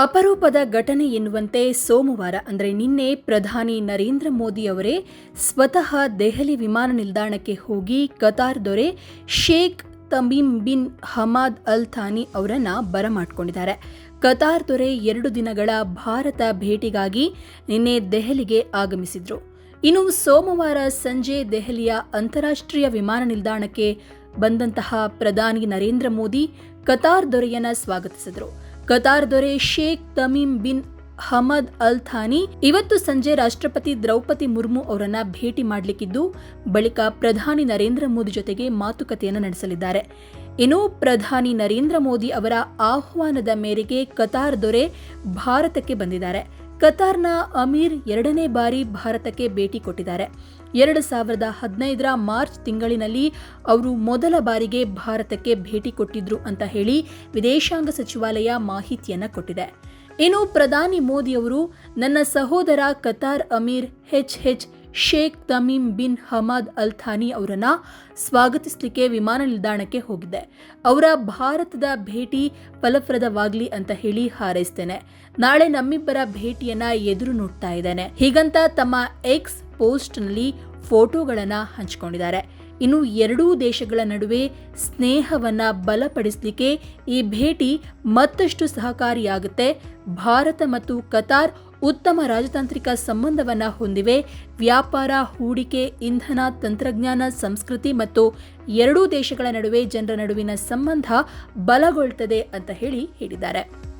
ಅಪರೂಪದ ಘಟನೆ ಎನ್ನುವಂತೆ ಸೋಮವಾರ, ಅಂದರೆ ನಿನ್ನೆ ಪ್ರಧಾನಿ ನರೇಂದ್ರ ಮೋದಿ ಅವರೇ ಸ್ವತಃ ದೆಹಲಿ ವಿಮಾನ ನಿಲ್ದಾಣಕ್ಕೆ ಹೋಗಿ ಕತಾರ್ ದೊರೆ Sheikh Tamim bin ಹಮಾದ್ Al Thani ಅವರನ್ನ ಬರಮಾಡಿಕೊಂಡಿದ್ದಾರೆ. ಕತಾರ್ ದೊರೆ ಎರಡು ದಿನಗಳ ಭಾರತ ಭೇಟಿಗಾಗಿ ನಿನ್ನೆ ದೆಹಲಿಗೆ ಆಗಮಿಸಿದ್ರು. ಇನ್ನು ಸೋಮವಾರ ಸಂಜೆ ದೆಹಲಿಯ ಅಂತಾರಾಷ್ಟ್ರೀಯ ವಿಮಾನ ನಿಲ್ದಾಣಕ್ಕೆ ಬಂದಂತಹ ಪ್ರಧಾನಿ ನರೇಂದ್ರ ಮೋದಿ ಕತಾರ್ ದೊರೆಯನ್ನ ಸ್ವಾಗತಿಸಿದರು. ಕತಾರ್ ದೊರೆ Sheikh Tamim bin Hamad Al Thani. ಇವತ್ತು ಸಂಜೆ ರಾಷ್ಟ್ರಪತಿ ದ್ರೌಪದಿ ಮುರ್ಮು ಅವರನ್ನ ಭೇಟಿ ಮಾಡಲಿಕ್ಕಿದ್ದು, ಬಳಿಕ ಪ್ರಧಾನಿ ನರೇಂದ್ರ ಮೋದಿ ಜೊತೆಗೆ ಮಾತುಕತೆಯನ್ನು ನಡೆಸಲಿದ್ದಾರೆ. ಇನ್ನು ಪ್ರಧಾನಿ ನರೇಂದ್ರ ಮೋದಿ ಅವರ ಆಹ್ವಾನದ ಮೇರೆಗೆ ಕತಾರ್ ದೊರೆ ಭಾರತಕ್ಕೆ ಬಂದಿದ್ದಾರೆ. ಕತಾರ್ನ ಅಮೀರ್ ಎರಡನೇ ಬಾರಿ ಭಾರತಕ್ಕೆ ಭೇಟಿ ಕೊಟ್ಟಿದ್ದಾರೆ. ಎರಡು ಸಾವಿರದ ಹದಿನೈದರ ಮಾರ್ಚ್ ತಿಂಗಳಿನಲ್ಲಿ ಅವರು ಮೊದಲ ಬಾರಿಗೆ ಭಾರತಕ್ಕೆ ಭೇಟಿ ಕೊಟ್ಟಿದ್ರು ಅಂತ ಹೇಳಿ ವಿದೇಶಾಂಗ ಸಚಿವಾಲಯ ಮಾಹಿತಿಯನ್ನ ಕೊಟ್ಟಿದೆ. ಇನ್ನು ಪ್ರಧಾನಿ ಮೋದಿ ಅವರು, ನನ್ನ ಸಹೋದರ Qatar Amir H H Sheikh Tamim bin Hamad Al Thani ಅವರನ್ನು ಸ್ವಾಗತಿಸಲಿಕ್ಕೆ ವಿಮಾನ ನಿಲ್ದಾಣಕ್ಕೆ ಹೋಗಿದೆ ಅವರ ಭಾರತದ ಭೇಟಿ ಫಲಪ್ರದವಾಗಲಿ ಅಂತ ಹೇಳಿ ಹಾರೈಸ್ತೇನೆ. ನಾಳೆ ನಮ್ಮಿಬ್ಬರ ಭೇಟಿಯನ್ನ ಎದುರು ನೋಡ್ತಾ ಇದ್ದೇನೆ. ಹೀಗಂತ ತಮ್ಮ ಎಕ್ಸ್ ಪೋಸ್ಟ್ನಲ್ಲಿ ಫೋಟೋಗಳನ್ನು ಹಂಚಿಕೊಂಡಿದ್ದಾರೆ. ಇನ್ನು ಎರಡೂ ದೇಶಗಳ ನಡುವೆ ಸ್ನೇಹವನ್ನು ಬಲಪಡಿಸಲಿಕ್ಕೆ ಈ ಭೇಟಿ ಮತ್ತಷ್ಟು ಸಹಕಾರಿಯಾಗುತ್ತೆ. ಭಾರತ ಮತ್ತು ಕತಾರ್ ಉತ್ತಮ ರಾಜತಾಂತ್ರಿಕ ಸಂಬಂಧವನ್ನು ಹೊಂದಿವೆ. ವ್ಯಾಪಾರ, ಹೂಡಿಕೆ, ಇಂಧನ, ತಂತ್ರಜ್ಞಾನ, ಸಂಸ್ಕೃತಿ ಮತ್ತು ಎರಡೂ ದೇಶಗಳ ನಡುವೆ ಜನರ ನಡುವಿನ ಸಂಬಂಧ ಬಲಗೊಳ್ತದೆ ಅಂತ ಹೇಳಿ ಹೇಳಿದ್ದಾರೆ.